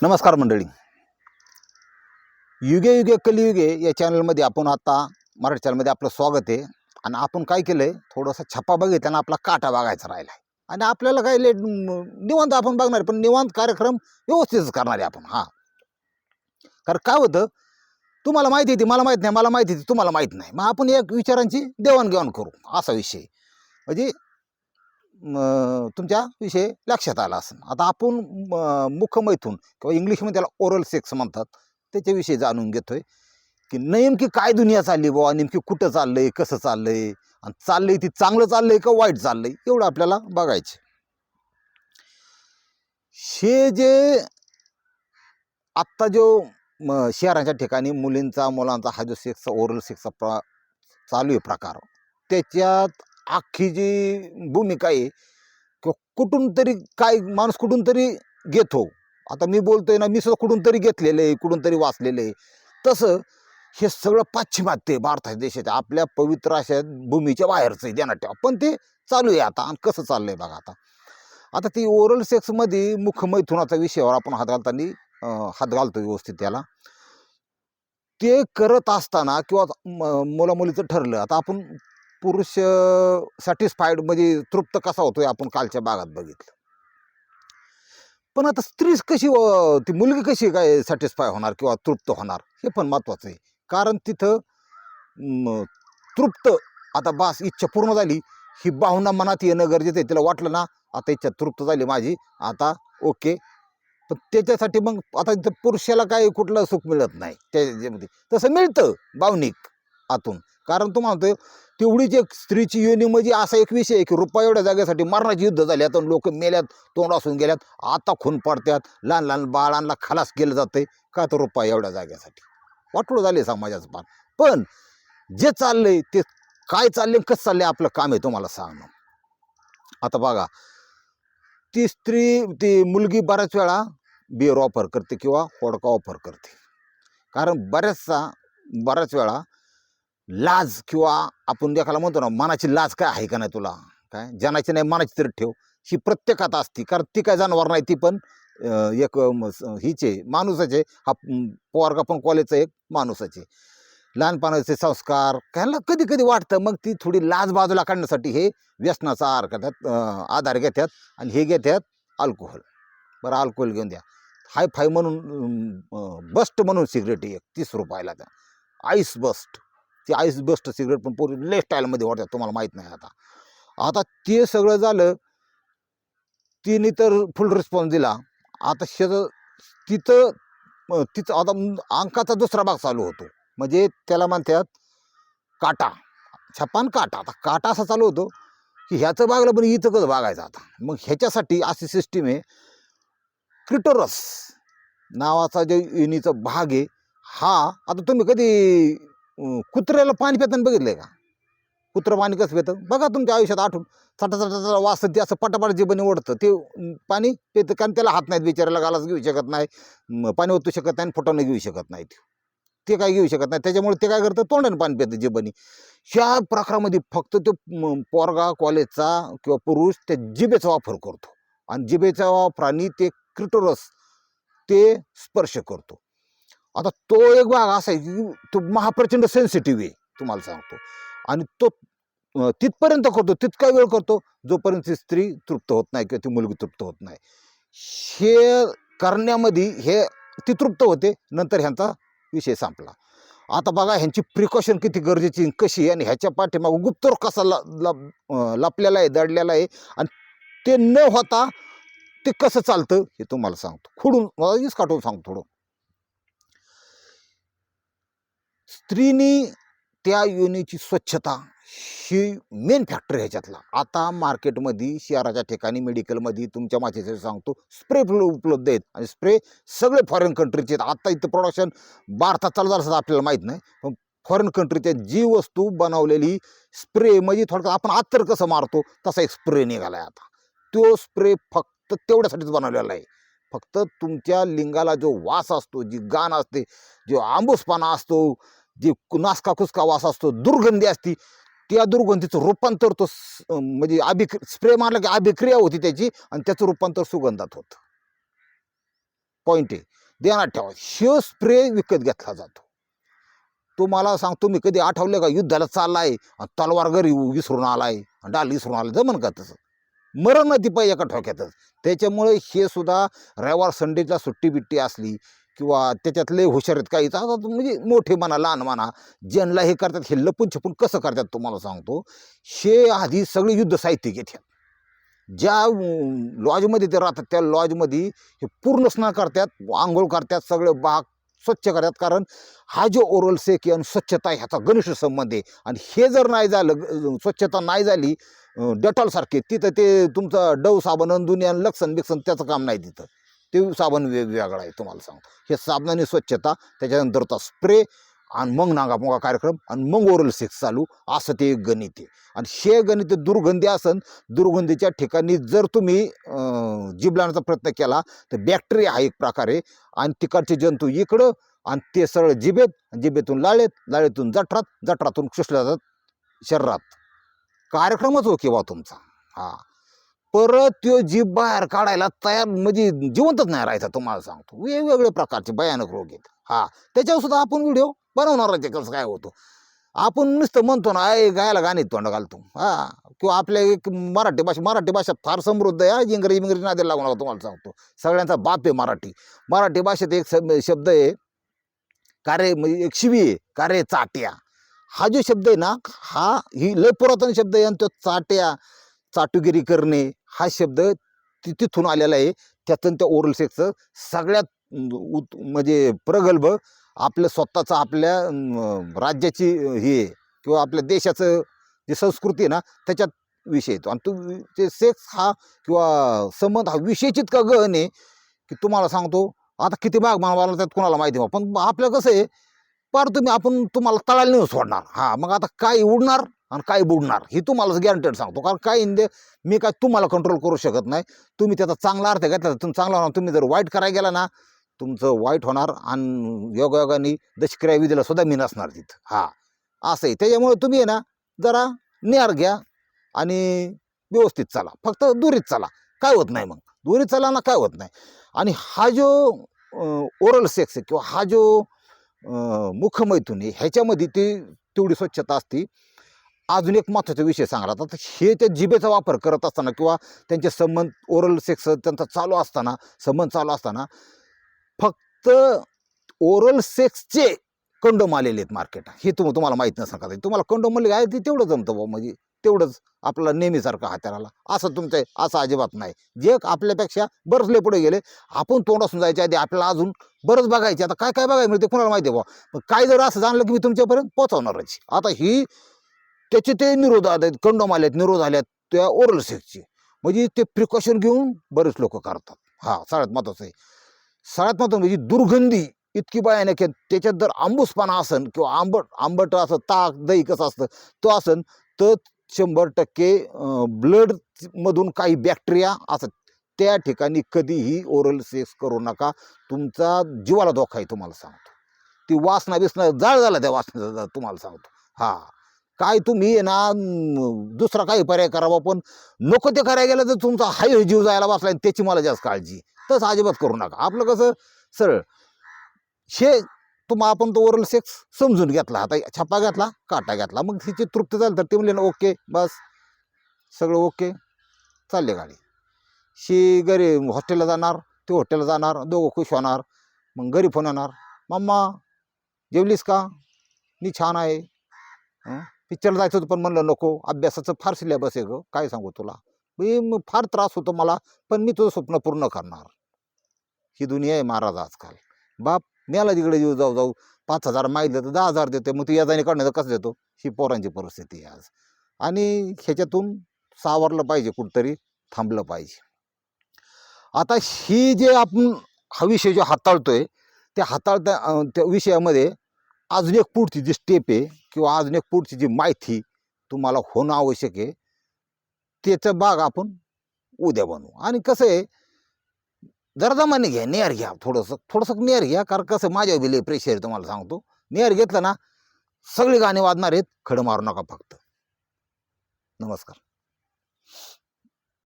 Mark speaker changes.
Speaker 1: नमस्कार मंडळी. युगे युगे कलियुगे या चॅनलमध्ये आपण आता मराठी चॅनलमध्ये आपलं स्वागत आहे. आणि आपण काय केलं आहे थोडासा छप्पा बघितला आपला काटा बघायचा राहिला आहे आणि आपल्याला काय लेट निवांत आपण बघणार पण निवांत कार्यक्रम व्यवस्थितच करणार आहे आपण हां. कारण काय होतं? तुम्हाला माहिती येते मला माहीत नाही मला माहिती येते तुम्हाला माहीत नाही. मग आपण एक विचारांची देवाणघेवाण करू असा विषय म्हणजे तुमच्या विषय लक्षात आला असेल. आता आपण मुख मुखमैथून किंवा इंग्लिशमध्ये त्याला ओरल सेक्स म्हणतात त्याच्याविषयी जाणून घेतोय की नेमकी काय दुनिया चालली बुवा? नेमकी कुठं चाललं आहे कसं चाललं आहे आणि चाललंय ती चांगलं चाललंय का वाईट चाललंय? एवढं आपल्याला बघायचं हे जे आत्ता जो म, शहराच्या ठिकाणी मुलींचा मुलांचा हा जो सेक्सचा ओरल सेक्सचा प्र चालू आहे प्रकार त्याच्यात अख्खी जी भूमिका आहे किंवा कुठून तरी काय माणूस कुठून तरी घेतो. आता मी बोलतोय ना मी सुद्धा कुठून तरी घेतलेलं आहे कुठून तरी वाचलेलं आहे. तसं हे सगळं पाश्चिमात्य आहे भारताच्या देशाच्या आपल्या पवित्र अशा भूमीच्या बाहेरचं आहे ध्यानात ठेवा. पण ते चालू आहे आता आणि कसं चाललं आहे बघा आता. आता ती ओरल सेक्समध्ये मुखमैथुनाचा विषयावर आपण हात घालताना हात घालतो व्यवस्थित त्याला. ते करत असताना किंवा मुलामुलीचं ठरलं आता आपण पुरुष सॅटिस्फाईड म्हणजे तृप्त कसा होतोय आपण कालच्या भागात बघितलं? पण आता स्त्री कशी ती मुलगी कशी काय सॅटिस्फाय होणार किंवा तृप्त होणार? हे पण महत्त्वाचं आहे. कारण तिथं तृप्त आता बास इच्छा पूर्ण झाली ही भावना मनात येणं गरजेचं आहे. तिला वाटलं ना आता इच्छा तृप्त झाली माझी आता ओके. पण त्याच्यासाठी मग आता इथं पुरुषाला काय कुठलं सुख मिळत नाही? त्याच्यामध्ये तसं मिळतं भावनिक आतून. कारण तू तेवढीच एक स्त्रीची योनी म्हणजे असा एक विषय आहे की रुपया एवढ्या जागेसाठी मरणाची युद्ध झाली आता लोक मेल्यात तोंड असून गेल्यात आता खून पडत्यात लहान लहान बाळांना खलास केलं जातंय का तर रुपया एवढ्या जागेसाठी? वाटोळ झाले समाजाचं पान. पण जे चाललंय ते काय चाललंय कसं चाललंय आपलं काम आहे तुम्हाला सांगणं आता बघा ती स्त्री ती मुलगी बऱ्याच वेळा बिअर ऑफर करते किंवा होडका ऑफर करते. कारण बऱ्याचसा बऱ्याच वेळा लाज किंवा आपण देखायला म्हणतो ना मनाची लाज काय आहे का नाही तुला? काय? जनाची नाही मनाची तरी ठेव. ही प्रत्येकात असती. कारण ती काय जनावर नाही ती पण एक हिचे हीचे माणूसाचे हा पोरगा पण कॉलेजचा एक माणूसाचे लहानपणाचे संस्कार कायला कधी कधी वाटतं मग ती थोडी लाज बाजूला काढण्यासाठी हे व्यसनाचा आहार करतात आधार घेतात आणि हे घेतात अल्कोहोल बरं अल्कोहोल घेऊन द्या. हाय फाय म्हणून बस्ट म्हणून सिगरेट एक तीस रुपयाला त्या आईस बस्ट ती आईस बस्ट सिगरेट पण पोरी ले स्टाईलमध्ये वाटतात तुम्हाला माहीत नाही आता. आता ते सगळं झालं तिने तर फुल रिस्पॉन्स दिला. आता शेज तिथं तिथं तिचं आता अंकाचा दुसरा भाग चालू होतो. म्हणजे त्याला म्हणतात काटा. छपान काटा. आता काटा असा चालू होतो की ह्याचं भागलं पण इथं कसं भागायचं आता. मग ह्याच्यासाठी अशी सिस्टीम आहे. क्रिटोरस नावाचा जे युनीचा भाग आहे हा आता तुम्ही कधी कुत्र्याला पाणी पिताना बघितलं का? कुत्रं पाणी कसं पितं? बघा तुमच्या आयुष्यात आठवून चटा चटा वास ते असं पटापट जीवन ओढतं. ते पाणी पितं कारण त्याला हात नाहीत बिचारायला गालाच घेऊ शकत नाही पाणी ओतू शकत नाही आणि घेऊ शकत नाही ते. काय घेऊ शकत नाही. त्याच्यामुळे ते काय करतं? तोंडाने पाणी पितं जिबनी ह्या प्रकारामध्ये फक्त तो पोरगा कॉलेजचा किंवा पुरुष त्या जिबेचा वापर करतो. आणि जिबेच्या वापराने ते क्रिटोरस ते स्पर्श करतो. आता तो एक भाग असा आहे की तो महाप्रचंड सेन्सिटिव्ह आहे तुम्हाला सांगतो. आणि तो तिथपर्यंत करतो तितका वेळ करतो जोपर्यंत ती स्त्री तृप्त होत नाही किंवा ती मुलगी तृप्त होत नाही. हे करण्यामध्ये हे ती तृप्त होते नंतर ह्यांचा विषय संपला. आता बघा ह्यांची प्रिकॉशन किती गरजेची कशी आणि ह्याच्या पाठीमागं गुप्तोर कसा ल लपलेला आहे दडलेला आहे आणि ते न होता ते कसं चालतं हे तुम्हाला सांगतो. खुडून मला काटून सांगतो थोडं. स्त्रीनी त्या योनीची स्वच्छता ही मेन फॅक्टर ह्याच्यातला. आता मार्केटमध्ये शहराच्या ठिकाणी मेडिकलमध्ये तुमच्या मातीचे सांगतो स्प्रे उपलब्ध आहेत. आणि स्प्रे सगळे फॉरेन कंट्रीचे आहेत. आता इथं प्रोडक्शन भारतात चालू झालं असं आपल्याला माहीत नाही. पण फॉरेन कंट्रीच्या जी वस्तू बनवलेली स्प्रे म्हणजे थोडक्यात आपण आत्तर कसं मारतो तसा एक स्प्रे निघाला आहे आता. तो स्प्रे फक्त तेवढ्यासाठीच बनवलेला आहे. फक्त तुमच्या लिंगाला जो वास असतो जी गाण असते जो आंबूसपाना असतो जे कु- नासका कुसका वास असतो दुर्गंधी असती त्या दुर्गंधीचं रूपांतर तो म्हणजे अभिक्र स्प्रे मारला की अभिक्रिया होती त्याची आणि त्याचं रूपांतर सुगंधात होतं. पॉईंट आहे. ध्यानात ठेवा. शिव स्प्रे विकत घेतला जातो. तुम्हाला सांगतो मी कधी आठवलं का? युद्धाला चाललाय आहे तलवार घरी विसरून आलाय आणि डाल विसरून आलाय. जमन का तसं? मरण ती पाहिजे एका ठोक्यातच. त्याच्यामुळे हे सुद्धा रविवार संडेला सुट्टी बिट्टी असली किंवा त्याच्यात लय हुशार आहेत काही. आता म्हणजे मोठे म्हणा लहान म्हणा ज्यांना हे करतात हे लपून छपून कसं करतात तुम्हाला सांगतो. हे आधी सगळे युद्ध साहित्य घेतात ज्या लॉजमध्ये ते राहतात त्या लॉजमध्ये हे पूर्ण स्नान करतात आंघोळ करतात सगळे बाग स्वच्छ करतात. कारण हा जो ओरल सेक आणि स्वच्छता ह्याचा घनिष्ठ संबंध आहे. आणि हे जर नाही झालं ग- स्वच्छता नाही झाली डटॉलसारखे तिथं ते तुमचं डव साबण आणि दुनिया लक्षण बिक्षण त्याचं काम नाही तिथं. ते साबण वेगवेगळा आहे तुम्हाला सांगतो. हे साबणाने स्वच्छता त्याच्यानंतरचा स्प्रे आणि मग नागापोंगा कार्यक्रम आणि मग ओरल सेक्स चालू असं ते एक गणित आहे. आणि हे गणित दुर्गंधी असन दुर्गंधीच्या ठिकाणी जर तुम्ही अं, जीभ लावण्याचा प्रयत्न केला तर बॅक्टेरिया हा एक प्रकारे आणि तिकडचे जंतू इकडं आणि ते सरळ जिबेत जिभेतून लाळेत लाळेतून जठरात जठरातून क्षुसल्या जातात शरीरात. कार्यक्रमच हो ओके बा तुमचा. हा. परत तो जीभ बाहेर काढायला तयार म्हणजे जिवंतच नाही राहायचा तुम्हाला सांगतो. वेगवेगळे प्रकारचे भयानक रोग आहेत. हा त्याच्यावर सुद्धा आपण व्हिडिओ बनवणार आहे कसं काय होतो? आपण नुसतं म्हणतो ना आय गायला गाणीत तोंड घालतो. हा किंवा आपल्या एक मराठी भाषा मराठी भाषा फार समृद्ध आहे इंग्रजी इंग्रजी नादी लागू नका तुम्हाला सांगतो. सगळ्यांचा बाप आहे मराठी. मराठी भाषेत एक शब्द आहे कार्य म्हणजे एक शिवी आहे कार्य चाट्या. हा जो शब्द आहे ना हा ही लय पुरातन शब्द आहे आणि तो चाट्या चाटुगिरी करणे हा शब्द ति- तिथून आलेला आहे. त्यातून त्या ओरल सेक्सचं सगळ्यात उत म्हणजे प्रगल्भ आपलं स्वतःचं आपल्या राज्याची हे आहे. किंवा आपल्या देशाचं जी संस्कृती आहे ना त्याच्यात विषय येतो. आणि तो ते सेक्स हा किंवा संबंध हा विषयच इतका गहन आहे की तुम्हाला सांगतो आता किती भाग मानवाला त्यात कोणाला माहिती पण आपलं कसं आहे पार तुम्ही आपण तुम्हाला तळाला नाही सोडणार. हा मग आता काय उडणार? आणि काय बुडणार? हे तुम्हाला गॅरंटेड सांगतो. कारण काय इंदे मी काय तुम्हाला कंट्रोल करू शकत नाही. तुम्ही त्याचा चांगला अर्थ घेतला तर तुम्ही चांगला होणार. तुम्ही जर वाईट करायला गेला ना तुमचं वाईट होणार आणि योगायोगाने दशक्रिया विधीला सुद्धा मी नसणार तिथं. हां. असं आहे. त्याच्यामुळे तुम्ही आहे ना जरा निहार घ्या आणि व्यवस्थित चाला. फक्त दुरीत चाला. काय होत नाही मग? दुरीत चाला ना काय होत नाही? आणि हा जो ओरल सेक्स आहे किंवा हा जो मुखमैथुनी आहे ह्याच्यामध्ये ती तेवढी स्वच्छता असते. अजून एक महत्त्वाचा विषय सांगला आता हे त्या जिभेचा वापर करत असताना किंवा त्यांचे संबंध ओरल सेक्स त्यांचा चालू असताना संबंध चालू असताना फक्त ओरल सेक्सचे कंडोम आलेले आहेत मार्केट हे तुम तुम्हाला माहीत नसणार का तुम्हाला कंडोम म्हणले आहे ते तेवढं जमतं बा म्हणजे तेवढंच आपला नेहमीसारखं हाताराला असं तुमचं असं अजिबात नाही. जे आपल्यापेक्षा बरंच पुढे गेले. आपण तोंडासून जायच्या आधी आपल्याला अजून बरंच बघायचे. आता काय काय बघायला मिळते? कुणाला माहिती आहे बा काय जर असं जाणलं की मी तुमच्यापर्यंत पोहोचवणारच आता ही त्याचे ते निरोध आहेत कंडोम आलेत निरोध आल्यात त्या ओरल सेक्सचे म्हणजे ते प्रिकॉशन घेऊन बरेच लोक करतात हा सगळ्यात महत्वाचं आहे. सगळ्यात महत्वाचं म्हणजे दुर्गंधी इतकी भयानक आहे. त्याच्यात जर आंबूसपणा असन किंवा आंबट आंबट असं ताक दही कसं असतं तो असन तर शंभर टक्के ब्लडमधून काही बॅक्टेरिया असतात. त्या ठिकाणी कधीही ओरल सेक्स करू नका. तुमचा जीवाला धोका आहे तुम्हाला सांगतो. ती वासना बिसना जाळ झाला त्या वासनाचा तुम्हाला सांगतो. हां. काय तुम्ही आहे ना दुसरा काही पर्याय करावा पण नको ते करायला गेलं तर तुमचा हाय जीव जायला बसला आणि त्याची मला जास्त काळजी. तसं अजिबात करू नका. आपलं कसं सरळ. हे तुम्हा आपण तो ओरल सेक्स समजून घेतला. आता छापा घेतला काटा घेतला. मग तिची तृप्त झाली तर ते म्हणले ना ओके बस. सगळं ओके. चालले गाडी. शी घरी हॉस्टेलला जाणार ते हॉटेलला जाणार दोघं खुश होणार. मग घरी फोन येणार. मम्मा जेवलीस का? मी छान आहे. पिक्चरला जायचं होतं पण म्हणलं नको अभ्यासाचं फार सिलेबस आहे गं काय सांगू तुला? मी मग फार त्रास होतो मला पण मी तुझं स्वप्न पूर्ण करणार. ही दुनिया आहे महाराज आजकाल. बाप मेला तिकडे जीव जाऊ जाऊ पाच हजार माहिती तर दहा हजार देतो मग ती याजाने काढण्याचं कसं देतो? ही पोरांची परिस्थिती आहे आज. आणि ह्याच्यातून सावरलं पाहिजे कुठंतरी थांबलं पाहिजे. आता ही जे आपण हा विषय जो हाताळतोय त्या हाताळता त्या विषयामध्ये अजून एक पुढची जी स्टेप आहे किंवा अजून एक पुढची जी माहिती तुम्हाला होणं आवश्यक आहे त्याचा भाग आपण उद्या बनवू. आणि कसं आहे जरा जमाने घ्या नेअर घ्या थोडंसं थोडंसं नेअर घ्या कारण कसं माझ्या बिले प्रेशर आहे तुम्हाला सांगतो. नेअर घेतलं ना सगळे गाणे वाजणार आहेत खडं मारू नका फक्त. नमस्कार.